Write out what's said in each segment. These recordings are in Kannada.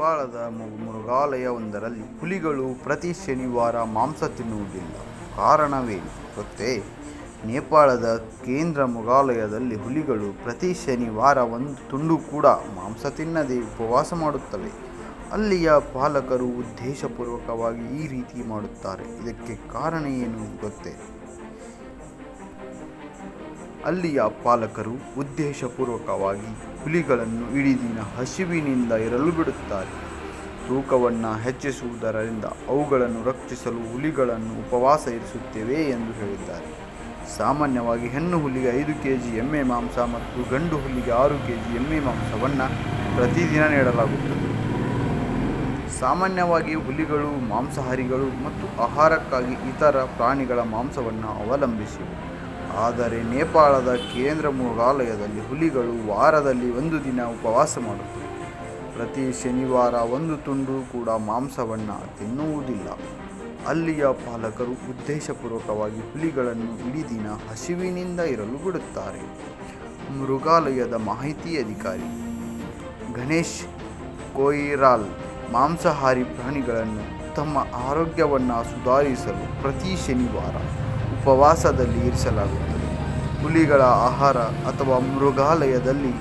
ನೇಪಾಳದ ಮೃಗಾಲಯ ಒಂದರಲ್ಲಿ ಹುಲಿಗಳು ಪ್ರತಿ ಶನಿವಾರ ಮಾಂಸ ತಿನ್ನುವುದಿಲ್ಲ. ಕಾರಣವೇನು ಗೊತ್ತೇ? ನೇಪಾಳದ ಕೇಂದ್ರ ಮೃಗಾಲಯದಲ್ಲಿ ಹುಲಿಗಳು ಪ್ರತಿ ಶನಿವಾರ ಒಂದು ತುಂಡು ಕೂಡ ಮಾಂಸ ತಿನ್ನದೆ ಉಪವಾಸ ಮಾಡುತ್ತವೆ. ಅಲ್ಲಿಯ ಪಾಲಕರು ಉದ್ದೇಶಪೂರ್ವಕವಾಗಿ ಈ ರೀತಿ ಮಾಡುತ್ತಾರೆ. ಇದಕ್ಕೆ ಕಾರಣ ಏನು ಗೊತ್ತೇ? ಅಲ್ಲಿಯ ಪಾಲಕರು ಉದ್ದೇಶಪೂರ್ವಕವಾಗಿ ಹುಲಿಗಳನ್ನು ಇಡೀ ದಿನ ಹಸಿವಿನಿಂದ ಇರಲು ಬಿಡುತ್ತಾರೆ. ತೂಕವನ್ನು ಹೆಚ್ಚಿಸುವುದರಿಂದ ಅವುಗಳನ್ನು ರಕ್ಷಿಸಲು ಹುಲಿಗಳನ್ನು ಉಪವಾಸ ಇರಿಸುತ್ತೇವೆ ಎಂದು ಹೇಳಿದ್ದಾರೆ. ಸಾಮಾನ್ಯವಾಗಿ ಹೆಣ್ಣು ಹುಲಿಗೆ ಐದು ಕೆ ಜಿ ಎಮ್ಮೆ ಮಾಂಸ ಮತ್ತು ಗಂಡು ಹುಲಿಗೆ ಆರು ಕೆ ಜಿ ಎಮ್ಮೆ ಮಾಂಸವನ್ನು ಪ್ರತಿದಿನ ನೀಡಲಾಗುತ್ತದೆ. ಸಾಮಾನ್ಯವಾಗಿ ಹುಲಿಗಳು, ಮಾಂಸಾಹಾರಿಗಳು ಮತ್ತು ಆಹಾರಕ್ಕಾಗಿ ಇತರ ಪ್ರಾಣಿಗಳ ಮಾಂಸವನ್ನು ಅವಲಂಬಿಸಿವೆ. ಆದರೆ ನೇಪಾಳದ ಕೇಂದ್ರ ಮೃಗಾಲಯದಲ್ಲಿ ಹುಲಿಗಳು ವಾರದಲ್ಲಿ ಒಂದು ದಿನ ಉಪವಾಸ ಮಾಡುತ್ತವೆ. ಪ್ರತಿ ಶನಿವಾರ ಒಂದು ತುಂಡು ಕೂಡ ಮಾಂಸವನ್ನು ತಿನ್ನುವುದಿಲ್ಲ. ಅಲ್ಲಿಯ ಪಾಲಕರು ಉದ್ದೇಶಪೂರ್ವಕವಾಗಿ ಹುಲಿಗಳನ್ನು ಇಡೀ ದಿನ ಹಸಿವಿನಿಂದ ಇರಲು ಬಿಡುತ್ತಾರೆ ಮೃಗಾಲಯದ ಮಾಹಿತಿ ಅಧಿಕಾರಿ ಗಣೇಶ್ ಕೊಯಿರಾಲ್ ಮಾಂಸಾಹಾರಿ ಪ್ರಾಣಿಗಳನ್ನು ತಮ್ಮ ಆರೋಗ್ಯವನ್ನು ಸುಧಾರಿಸಲು ಪ್ರತಿ ಶನಿವಾರ ಉಪವಾಸದಲ್ಲಿ ಇರಿಸಲಾಗುತ್ತದೆ. ಹುಲಿಗಳ ಆಹಾರ ಅಥವಾ ಮೃಗಾಲಯದಲ್ಲಿ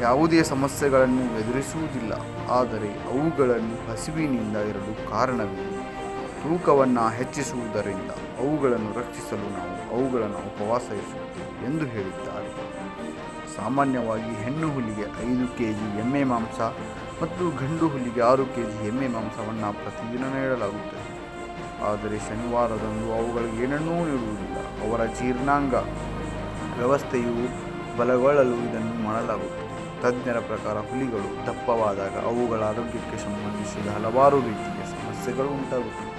ಯಾವುದೇ ಸಮಸ್ಯೆಗಳನ್ನು ಎದುರಿಸುವುದಿಲ್ಲ. ಆದರೆ ಅವುಗಳನ್ನು ಹಸಿವಿನಿಂದ ಇರಲು ಕಾರಣವಿದೆ ತೂಕವನ್ನು ಹೆಚ್ಚಿಸುವುದರಿಂದ ಅವುಗಳನ್ನು ರಕ್ಷಿಸಲು ನಾವು ಅವುಗಳನ್ನು ಉಪವಾಸ ಎಂದು ಹೇಳಿದ್ದಾರೆ. ಸಾಮಾನ್ಯವಾಗಿ ಹೆಣ್ಣು ಹುಲಿಗೆ ಐದು ಕೆ ಜಿ ಎಮ್ಮೆ ಮಾಂಸ ಮತ್ತು ಗಂಡು ಹುಲಿಗೆ ಆರು ಕೆ ಜಿ ಎಮ್ಮೆ ಮಾಂಸವನ್ನು ಪ್ರತಿದಿನ ನೀಡಲಾಗುತ್ತದೆ. ಆದರೆ ಶನಿವಾರದಂದು ಅವುಗಳಿಗೆ ಏನನ್ನೂ ನೀಡುವುದಿಲ್ಲ. ಅವರ ಜೀರ್ಣಾಂಗ ವ್ಯವಸ್ಥೆಯು ಬಲಗೊಳ್ಳಲು ಇದನ್ನು ಮಾಡಲಾಗುತ್ತದೆ. ತಜ್ಞರ ಪ್ರಕಾರ ಹುಲಿಗಳು ದಪ್ಪವಾದಾಗ ಅವುಗಳ ಆರೋಗ್ಯಕ್ಕೆ ಸಂಬಂಧಿಸಿದ ಹಲವಾರು ರೀತಿಯ ಸಮಸ್ಯೆಗಳು ಉಂಟಾಗುತ್ತವೆ.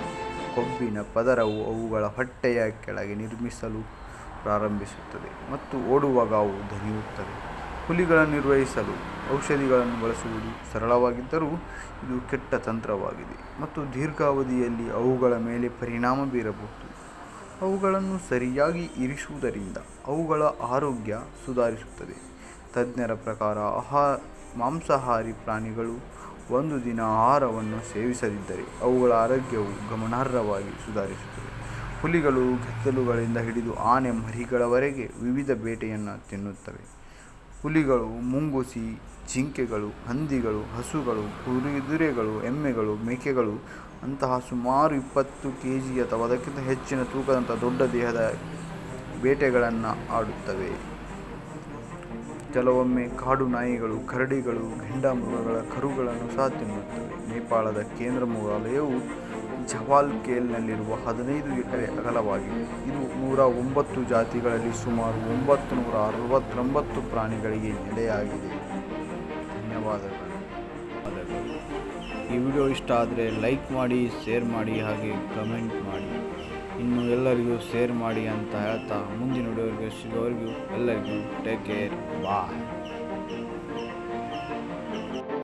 ಕೊಬ್ಬಿನ ಪದರವು ಅವುಗಳ ಹೊಟ್ಟೆಯ ಕೆಳಗೆ ನಿರ್ಮಿಸಲು ಪ್ರಾರಂಭಿಸುತ್ತದೆ ಮತ್ತು ಓಡುವಾಗ ಅವು ದಣಿಯುತ್ತವೆ. ಹುಲಿಗಳನ್ನು ನಿರ್ವಹಿಸಲು ಔಷಧಿಗಳನ್ನು ಬಳಸುವುದು ಸರಳವಾಗಿದ್ದರೂ ಇದು ಕೆಟ್ಟ ತಂತ್ರವಾಗಿದೆ ಮತ್ತು ದೀರ್ಘಾವಧಿಯಲ್ಲಿ ಅವುಗಳ ಮೇಲೆ ಪರಿಣಾಮ ಬೀರಬಹುದು. ಅವುಗಳನ್ನು ಸರಿಯಾಗಿ ಇರಿಸುವುದರಿಂದ ಅವುಗಳ ಆರೋಗ್ಯ ಸುಧಾರಿಸುತ್ತದೆ. ತಜ್ಞರ ಪ್ರಕಾರ ಆಹಾ, ಮಾಂಸಾಹಾರಿ ಪ್ರಾಣಿಗಳು ಒಂದು ದಿನ ಆಹಾರವನ್ನು ಸೇವಿಸದಿದ್ದರೆ ಅವುಗಳ ಆರೋಗ್ಯವು ಗಮನಾರ್ಹವಾಗಿ ಸುಧಾರಿಸುತ್ತದೆ. ಹುಲಿಗಳು ಗೆದ್ದಲುಗಳಿಂದ ಹಿಡಿದು ಆನೆ ಮರಿಗಳವರೆಗೆ ವಿವಿಧ ಬೇಟೆಯನ್ನು ತಿನ್ನುತ್ತವೆ. ಹುಲಿಗಳು, ಮುಂಗುಸಿ, ಜಿಂಕೆಗಳು, ಹಂದಿಗಳು, ಹಸುಗಳು, ಕುದುರೆಗಳು, ಎಮ್ಮೆಗಳು, ಮೇಕೆಗಳು, ಅಂತಹ ಸುಮಾರು ಇಪ್ಪತ್ತು ಕೆ ಜಿ ಅಥವಾ ಅದಕ್ಕಿಂತ ಹೆಚ್ಚಿನ ತೂಕದಂಥ ದೊಡ್ಡ ದೇಹದ ಬೇಟೆಗಳನ್ನು ಆಡುತ್ತವೆ. ಕೆಲವೊಮ್ಮೆ ಕಾಡು ನಾಯಿಗಳು, ಕರಡಿಗಳು ಹೆಂಡಾಮೃಗಗಳ ಕರುಗಳನ್ನು ಸಹ ತಿನ್ನುತ್ತವೆ. ನೇಪಾಳದ ಕೇಂದ್ರ ಮೃಗಾಲಯವು ಜವಾಲ್ ಕೇಲ್ನಲ್ಲಿರುವ ಹದಿನೈದು ಎಕರೆ ಅಗಲವಾಗಿದೆ ಇದು ನೂರ ಒಂಬತ್ತು ಜಾತಿಗಳಲ್ಲಿ ಸುಮಾರು ಒಂಬತ್ತು ನೂರ ಅರವತ್ತೊಂಬತ್ತು ಪ್ರಾಣಿಗಳಿಗೆ ನೆಲೆಯಾಗಿದೆ. ಧನ್ಯವಾದಗಳು. ಧನ್ಯವಾದಗಳು. ಈ ವಿಡಿಯೋ ಇಷ್ಟ ಆದರೆ ಲೈಕ್ ಮಾಡಿ, ಶೇರ್ ಮಾಡಿ ಹಾಗೆ ಕಮೆಂಟ್ ಮಾಡಿ. ಇನ್ನು ಎಲ್ಲರಿಗೂ ಶೇರ್ ಮಾಡಿ ಅಂತ ಹೇಳ್ತಾ ಮುಂದಿನ ವಿಡಿಯೋರಿಗೆ ಸಿಗೋರಿಗೂ ಎಲ್ಲರಿಗೂ ಟೇಕ್ ಕೇರ್. ಬಾಯ್.